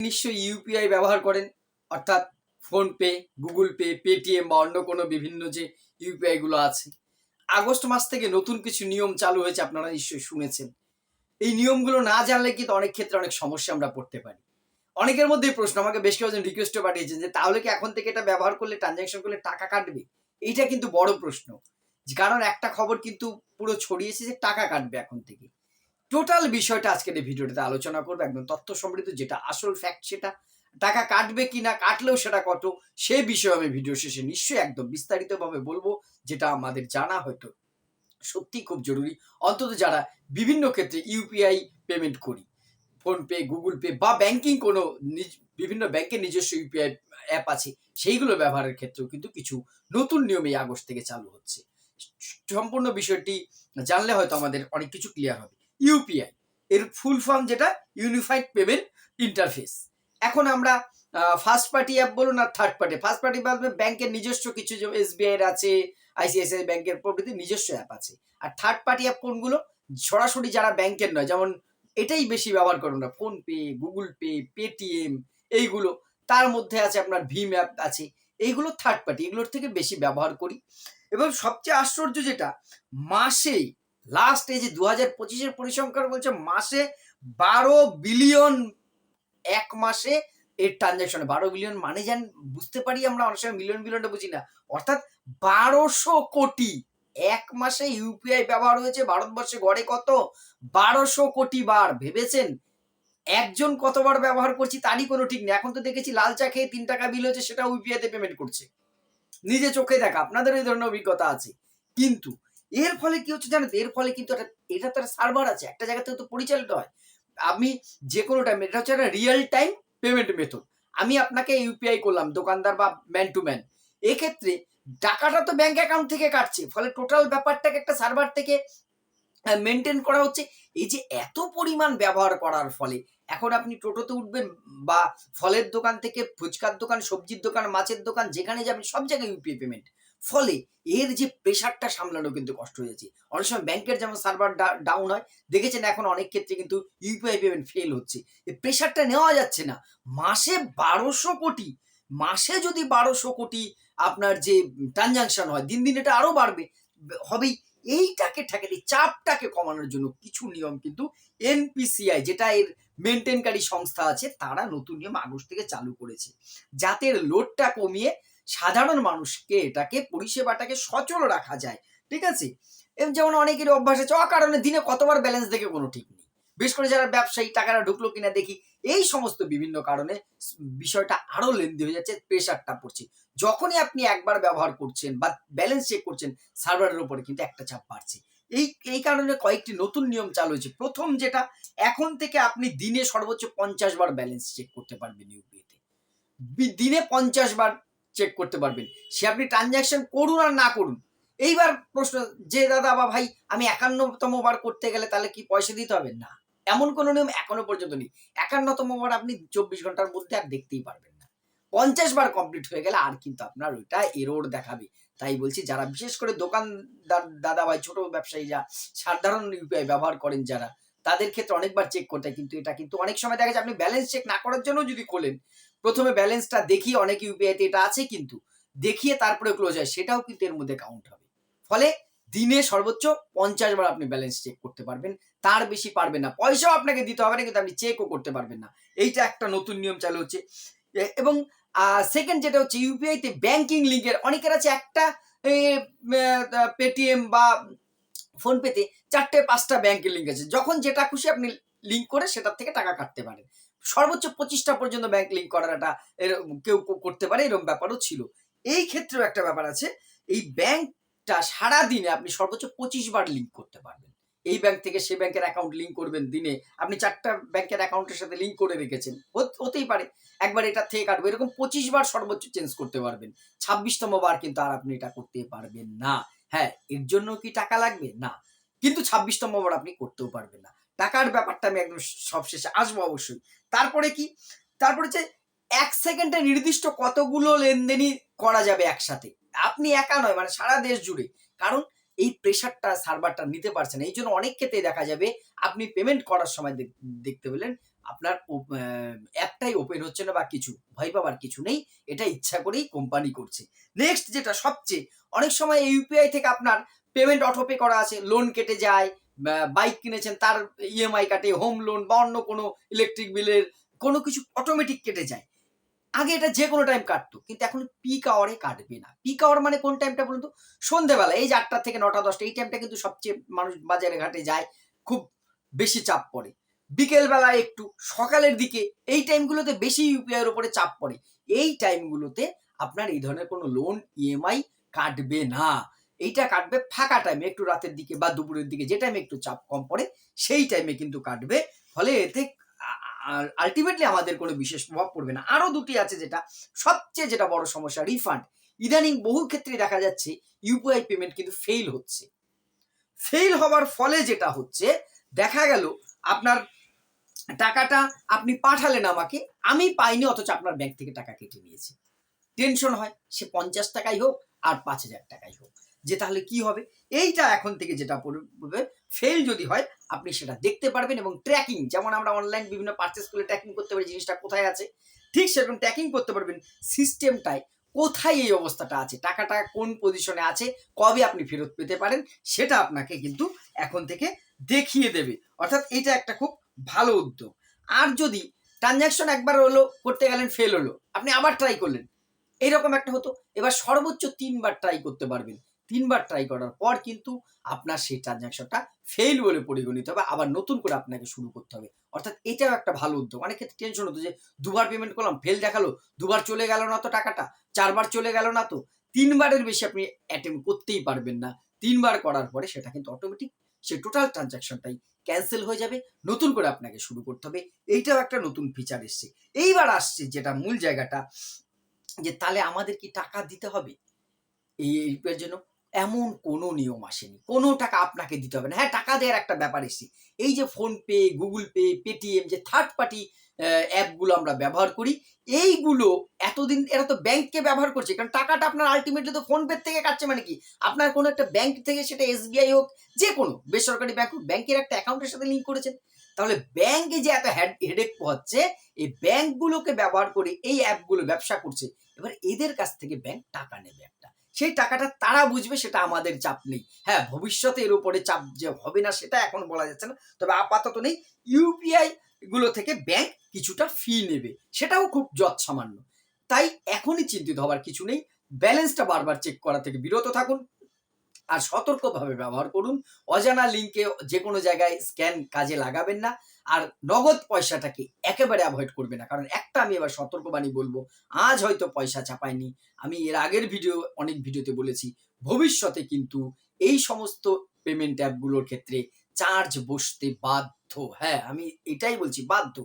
নিশ্চয়ই ইউপিআই ব্যবহার করেন। অর্থাৎ ফোনপে গুগল পে পেটিএম বা অন্য কোনো বিভিন্ন যে ইউপিআই গুলো আছে। আগস্ট মাস থেকে নতুন কিছু নিয়ম চালু হয়েছে আপনারা নিশ্চয়ই শুনেছেন। এই নিয়মগুলো না জানলে কিন্তু অনেক ক্ষেত্রে অনেক সমস্যা আমরা পড়তে পারি। অনেকের মধ্যেই প্রশ্ন, আমাকে বেশ কয়েকজন রিকোয়েস্টও পাঠিয়েছেন যে, তাহলে কি এখন থেকে এটা ব্যবহার করলে ট্রানজ্যাকশন করলে টাকা কাটবে? এইটা কিন্তু বড় প্রশ্ন। কারণ একটা খবর কিন্তু পুরো ছড়িয়েছে যে টাকা কাটবে এখন থেকে। টোটাল বিষয়টা আজকের এই ভিডিওটাতে আলোচনা করব, একদম তথ্য সমৃদ্ধ যেটা আসল ফ্যাক্ট সেটা, টাকা কাটবে কি না কাটলেও সেটা কত, সে বিষয়ে আমি ভিডিও শেষে নিশ্চয়ই একদম বিস্তারিতভাবে বলব, যেটা আমাদের জানা হয়তো সত্যি খুব জরুরি। অন্তত যারা বিভিন্ন ক্ষেত্রে ইউপিআই পেমেন্ট করি ফোনপে গুগল পে বা ব্যাংকিং কোনো বিভিন্ন ব্যাংকের নিজস্ব ইউপিআই অ্যাপ আছে, সেইগুলো ব্যবহারের ক্ষেত্রেও কিন্তু কিছু নতুন নিয়ম এই আগস্ট থেকে চালু হচ্ছে। সম্পূর্ণ বিষয়টি জানলে হয়তো আমাদের অনেক কিছু ক্লিয়ার হবে। ইউপিআই এর ফুল ফর্ম যেটা ইউনিফাইড পেমেন্ট ইন্টারফেস এখন আমরা ফার্স্ট পার্টি অ্যাপ বলুন আর থার্ড পার্টি ফার্স্ট পার্টি বলতে ব্যাংকের নিজস্ব কিছু এসবিআই এর আছে আইসিআইসিআই ব্যাংকের প্রভৃতি নিজস্ব অ্যাপ আছে। আর থার্ড পার্টি অ্যাপ কোনগুলো? সরাসরি যারা ব্যাংকের নয়, যেমন এটাই বেশি ব্যবহার করুন না ফোনপে গুগল পে পেটিএম এইগুলো। তার মধ্যে আছে আপনার ভীম অ্যাপ আছে। এইগুলো থার্ড পার্টি এগুলোর থেকে বেশি ব্যবহার করি। এবং সবচেয়ে আশ্চর্য যেটা মাসে লাস্ট এই যে দু হাজার পঁচিশের পরিসংখ্যান বলছে, মাসে বারো বিলিয়ন এক মাসে এর ট্রানজ্যাকশন বারো বিলিয়ন মানে যান বুঝতে পারি আমরা, অনেক সময় মিলিয়ন বিলিয়নটা বুঝি না। অর্থাৎ বারোশো কোটি এক মাসে ইউপিআই ব্যবহার হয়েছে, ভারতবর্ষে গড়ে কত? বারোশো কোটি বার। ভেবেছেন একজন কতবার ব্যবহার করছি তারই কোনো ঠিক নেই। এখন তো দেখেছি, লাল চা খেয়ে তিন টাকা বিল হচ্ছে সেটা ইউপিআইতে পেমেন্ট করছে। নিজে চোখে দেখা, আপনাদের এই ধরনের অভিজ্ঞতা আছে। কিন্তু এর ফলে কি হচ্ছে জানেন তো? এর ফলে কিন্তু একটা, এটা তো একটা সার্ভার আছে, একটা জায়গা থেকে তো পরিচালিত হয়। আমি যে কোনো টাইম এটা হচ্ছে একটা রিয়েল টাইম পেমেন্ট মেথড আমি আপনাকে ইউপিআই করলাম, দোকানদার বা ম্যান টু ম্যান এক্ষেত্রে টাকাটা তো ব্যাংক অ্যাকাউন্ট থেকে কাটছে, ফলে টোটাল ব্যাপারটাকে একটা সার্ভার থেকে মেনটেন করা হচ্ছে। এই যে এত পরিমাণ ব্যবহার করার ফলে, এখন আপনি টোটোতে উঠবেন বা ফলের দোকান থেকে ফুচকার দোকান, সবজির দোকান, মাছের দোকান, যেখানে যাবেন, সব জায়গায় ইউপিআই পেমেন্ট ফলে এর যে প্রেশারটা সামলানো কিন্তু কষ্ট হয়ে যাচ্ছে অনেক সময় ব্যাংকের যেমন সার্ভার ডাউন হয়, দেখেছেন এখন অনেক ক্ষেত্রে কিন্তু ইউপিআই পেমেন্ট ফেল হচ্ছে। এই প্রেশারটা নেওয়া যাচ্ছে না। মাসে বারোশো কোটি, মাসে যদি বারোশো কোটি আপনার যে ট্রানজাকশন হয়, দিন দিন এটা আরও বাড়বে। হবেই। এইটাকে ঠেকাতে চাপটাকে কমানোর জন্য কিছু নিয়ম কিন্তু এনপিসিআই যেটা এর মেনটেনকারী সংস্থা আছে, তারা নতুন নিয়ম আগস্ট থেকে চালু করেছে। যাতে লোডটা কমিয়ে সাধারণ মানুষকে এটাকে পরিষেবাটাকে সচল রাখা যায়। ঠিক আছে? যেমন অনেকের অভ্যাস আছে, অকারণে দিনে কতবার ব্যালেন্স দেখে কোনো ঠিক নেই। বিশেষ করে যারা ব্যবসায়ী, টাকাটা ঢুকলো কিনা দেখি, এই সমস্ত বিভিন্ন কারণে বিষয়টা আরও লেন্দি হয়ে যাচ্ছে প্রেশারটা পড়ছে। যখনই আপনি একবার ব্যবহার করছেন বা ব্যালেন্স চেক করছেন সার্ভারের উপরে কিন্তু একটা চাপ বাড়ছে। এই এই কারণে কয়েকটি নতুন নিয়ম চালু হয়েছে। প্রথম যেটা, এখন থেকে আপনি দিনে সর্বোচ্চ পঞ্চাশ বার ব্যালেন্স চেক করতে পারবেন ইউপিআইতে দিনে পঞ্চাশ বার চেক করতে পারবেন। সে আপনি ট্রানজ্যাকশন করুন আর না করুন। এইবার প্রশ্ন, যে দাদা বা ভাই, আমি একান্নতম বার করতে গেলে তাহলে কি পয়সা দিতে হবে? না। এমন কোনো নিয়ম এখনও পর্যন্ত নেই। একান্নতম বার আপনি চব্বিশ ঘণ্টার মধ্যে আর দেখতেই পারবেন না। পঞ্চাশ বার কমপ্লিট হয়ে গেলে আর কিন্তু আপনার ওইটা এরোর দেখাবে। তাই বলছি, যারা বিশেষ করে দোকানদার, দাদা ভাই, ছোট ব্যবসায়ীরা সাধারণ ইউপিআই ব্যবহার করেন যারা, তাদের ক্ষেত্রে অনেকবার চেক করতে কিন্তু এটা কিন্তু অনেক সময় দেখা যায়, আপনি ব্যালেন্স চেক না করার জন্য যদি খোলেন প্রথমে ব্যালেন্সটা দেখিয়ে অনেক ইউপিআইতে এটা আছে কিন্তু দেখিয়ে তারপরে ক্লোজ হয়, সেটাও কিন্তু এর মধ্যে কাউন্ট হবে। ফলে দিনে সর্বোচ্চ পঞ্চাশ বার আপনি ব্যালেন্স চেক করতে পারবেন, তার বেশি পারবেন না। পয়সাও আপনাকে দিতে হবে না, কিন্তু আপনি চেকও করতে পারবেন না। এইটা একটা নতুন নিয়ম চালু হচ্ছে। এবং সেকেন্ড যেটা হচ্ছে ইউপিআইতে ব্যাংকিং লিঙ্কের অনেকের আছে একটা পেটিএম বা ফোনপেতে চারটে পাঁচটা ব্যাংকের লিঙ্ক আছে। যখন যেটা খুশি আপনি লিঙ্ক করে সেটার থেকে টাকা কাটতে পারেন। সর্বোচ্চ পঁচিশটা পর্যন্ত ব্যাংক লিঙ্ক এর- কেউ করতে পারে এরকম ব্যাপারও ছিল। এই ক্ষেত্রেও একটা ব্যাপার আছে, এই ব্যাংকটা সারা দিনে আপনি সর্বোচ্চ পঁচিশ বার লিঙ্ক করতে পারবেন। এই ব্যাংক থেকে সে ব্যাংকের অ্যাকাউন্ট লিঙ্ক করবেন দিনে। আপনি চারটা ব্যাংকের অ্যাকাউন্টের সাথে লিঙ্ক করে রেখেছেন। হতেই পারে। একবার এটা থেকে কাটবো। এরকম পঁচিশ বার সর্বোচ্চ চেঞ্জ করতে পারবেন। ছাব্বিশতম বার কিন্তু আর আপনি এটা করতে পারবেন না। হ্যাঁ এর জন্য কি টাকা লাগবে? না। কিন্তু ছাব্বিশতম বার আপনি করতেও পারবেন না। টাকার ব্যাপারটা আমি একদম সবশেষে আসব অবশ্যই। তারপরে কি? তারপরে হচ্ছে এক সেকেন্ডে নির্দিষ্ট কতগুলো লেনদেনই করা যাবে একসাথে। আপনি একা নয় মানে সারা দেশ জুড়ে। কারণ এই প্রেশারটা সার্ভারটা নিতে পারছে না। এই জন্য অনেক ক্ষেত্রে দেখা যাবে আপনি পেমেন্ট করার সময় দেখ- দেখতে পেলেন আপনার অ্যাপটাই ওপেন হচ্ছে না বা কিছু, ভয় পাবার কিছু নেই। এটা ইচ্ছা করেই কোম্পানি করছে। নেক্সট যেটা সবচেয়ে, অনেক সময় ইউপিআই থেকে আপনার পেমেন্ট অটোপে করা আছে লোন কেটে যায় বাইক কিনেছেন, তার ইএমআই কাটে হোম লোন বা অন্য কোনো ইলেকট্রিক বিলের কোনো কিছু অটোমেটিক কেটে যায়। আগে এটা যে কোনো টাইম কাটতো, কিন্তু এখন পিক আওয়ারে কাটবে না। পিক আওয়ার মানে কোন টাইমটা বলুন তো? সন্ধেবেলা, এই যে আটটা থেকে নটা, দশটা, এই টাইমটা কিন্তু সবচেয়ে মানুষ বাজারে ঘাটে যায়, খুব বেশি চাপ পড়ে। বিকেলবেলা একটু, সকালের দিকে, এই টাইমগুলোতে বেশি ইউপিআইয়ের উপরে চাপ পড়ে। এই টাইমগুলোতে আপনার এই ধরনের কোনো লোন ইএমআই কাটবে না। এইটা কাটবে ফাঁকা টাইমে একটু রাতের দিকে বা দুপুরের দিকে, যে টাইমে একটু চাপ কম পড়ে, সেই টাইমে কিন্তু কাটবে। ফলে এতে আলটিমেটলি আমাদের কোনো বিশেষ প্রভাব পড়বে না। আরও দুটি আছে যেটা, সবচেয়ে যেটা বড় সমস্যা রিফান্ড ইদানিং বহু ক্ষেত্রে দেখা যাচ্ছে ইউপিআই পেমেন্ট কিন্তু ফেল হচ্ছে। ফেল হওয়ার ফলে যেটা হচ্ছে, দেখা গেল আপনার টাকাটা আপনি পাঠালেন আমাকে, আমি পাইনি, অথচ আপনার ব্যাংক থেকে টাকা কেটে নিয়েছে। টেনশন হয়, সে পঞ্চাশ টাকাই হোক, আর পাঁচ হাজার টাকাই হোক। যে তাহলে কি হবে? এইটা এখন থেকে যেটা পড়বে ফেল যদি হয়, আপনি সেটা দেখতে পারবেন এবং ট্র্যাকিং যেমন আমরা অনলাইন বিভিন্ন পার্চেস করে ট্র্যাকিং করতে পারি জিনিসটা কোথায় আছে, ঠিক সেরকম ট্র্যাকিং করতে পারবেন সিস্টেমটায় কোথায় এই অবস্থাটা আছে, টাকাটা কোন পজিশনে আছে, কবে আপনি ফেরত পেতে পারেন, সেটা আপনাকে কিন্তু এখন থেকে দেখিয়ে দেবে। অর্থাৎ এটা একটা খুব ভালো উদ্যোগ। আর যদি ট্রানজ্যাকশন একবার হলো, করতে গেলেন ফেল হলো, আপনি আবার ট্রাই করলেন এইরকম একটা হতো। এবার সর্বোচ্চ তিনবার ট্রাই করতে পারবেন। তিনবার ট্রাই করার পর কিন্তু আপনার সেই ট্রানজ্যাকশনটা ফেল বলে পরিগণিত হবে, আবার নতুন করে আপনাকে শুরু করতে হবে। অর্থাৎ এটাও একটা ভালো উদ্যোগ। অনেক ক্ষেত্রে টেনশন হতো যে, দুবার পেমেন্ট করলাম ফেল দেখাল, দুবার চলে গেল না তো টাকাটা, চারবার চলে গেল না তো। তিনবারের বেশি আপনি অ্যাটেম্প করতেই পারবেন না। তিনবার করার পরে সেটা কিন্তু অটোমেটিক সেই টোটাল ট্রানজ্যাকশনটাই ক্যান্সেল হয়ে যাবে, নতুন করে আপনাকে শুরু করতে হবে। এইটাও একটা নতুন ফিচার এসছে। এইবার আসছে যেটা মূল জায়গাটা, যে তাহলে আমাদের কি টাকা দিতে হবে? এই জন্য এমন কোনো নিয়ম আসেনি। কোনো টাকা আপনাকে দিতে হবে না। হ্যাঁ টাকা দেওয়ার একটা ব্যাপার এসছে। এই যে ফোনপে গুগল পে পেটিএম যে থার্ড পার্টি অ্যাপগুলো আমরা ব্যবহার করি, এইগুলো এতদিন এরা তো ব্যাংককে ব্যবহার করছে। কারণ টাকাটা আপনার আলটিমেটলি তো ফোন পে থেকে কাটছে মানে কি? আপনার কোনো একটা ব্যাংক থেকে সেটা এসবিআই হোক যে কোনো বেসরকারি ব্যাংক হোক ব্যাংকের একটা অ্যাকাউন্টের সাথে লিঙ্ক করেছেন। তাহলে ব্যাংকে যে এত হেডেক পোহাচ্ছে, এই ব্যাংকগুলোকে ব্যবহার করে এই অ্যাপগুলো ব্যবসা করছে। এবার এদের কাছ থেকে ব্যাংক টাকা নেবে একটা। সেই টাকাটা তারা বুঝবে সেটা আমাদের চাপ নেই। হ্যাঁ ভবিষ্যতে এর উপরে চাপ যে হবে না সেটা এখন বলা যাচ্ছে না। তবে আপাতত নেই ইউপিআই গুলো থেকে ব্যাংক কিছুটা ফি নেবে। সেটাও খুব যৎসামান্য। তাই এখনই চিন্তিত হবার কিছু নেই। ব্যালেন্সটা বারবার চেক করা থেকে বিরত থাকুন। আর সতর্কভাবে ব্যবহার করুন। অজানা লিঙ্কে যে কোনো জায়গায় স্ক্যান কাজে লাগাবেন না। আর নগদ পয়সাটাকে একেবারে অ্যাভয়েড করবে না। কারণ একটা আমি এবার সতর্কবাণী বলব, আজ হয়তো পয়সা চাপায়নি আমি এর আগের ভিডিও অনেক ভিডিওতে বলেছি, ভবিষ্যতে কিন্তু এই সমস্ত পেমেন্ট অ্যাপগুলোর ক্ষেত্রে চার্জ বসতে বাধ্য। হ্যাঁ আমি এটাই বলছি, বাধ্য।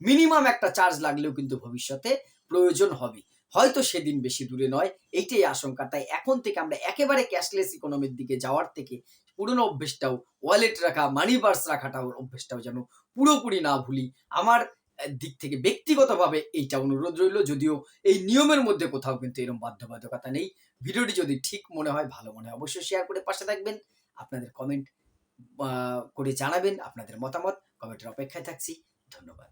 মিনিমাম একটা চার্জ লাগলেও কিন্তু ভবিষ্যতে প্রয়োজন হবে। হয়তো সেদিন বেশি দূরে নয়, এইটাই আশঙ্কা। তাই এখন থেকে আমরা একেবারে ক্যাশলেস ইকোনমির দিকে যাওয়ার থেকে পুরনো অভ্যেসটাও ওয়ালেট রাখা মানি পার্স রাখাটাও, অভ্যেসটাও যেন পুরোপুরি না ভুলি, আমার দিক থেকে ব্যক্তিগতভাবে এইটা অনুরোধ রইল। যদিও এই নিয়মের মধ্যে কোথাও কিন্তু এরকম বাধ্যবাধকতা নেই। ভিডিওটি যদি ঠিক মনে হয়, ভালো মনে হয়, অবশ্যই শেয়ার করে পাশে থাকবেন। আপনাদের কমেন্ট করে জানাবেন আপনাদের মতামত। কমেন্টের অপেক্ষায় থাকছি। ধন্যবাদ।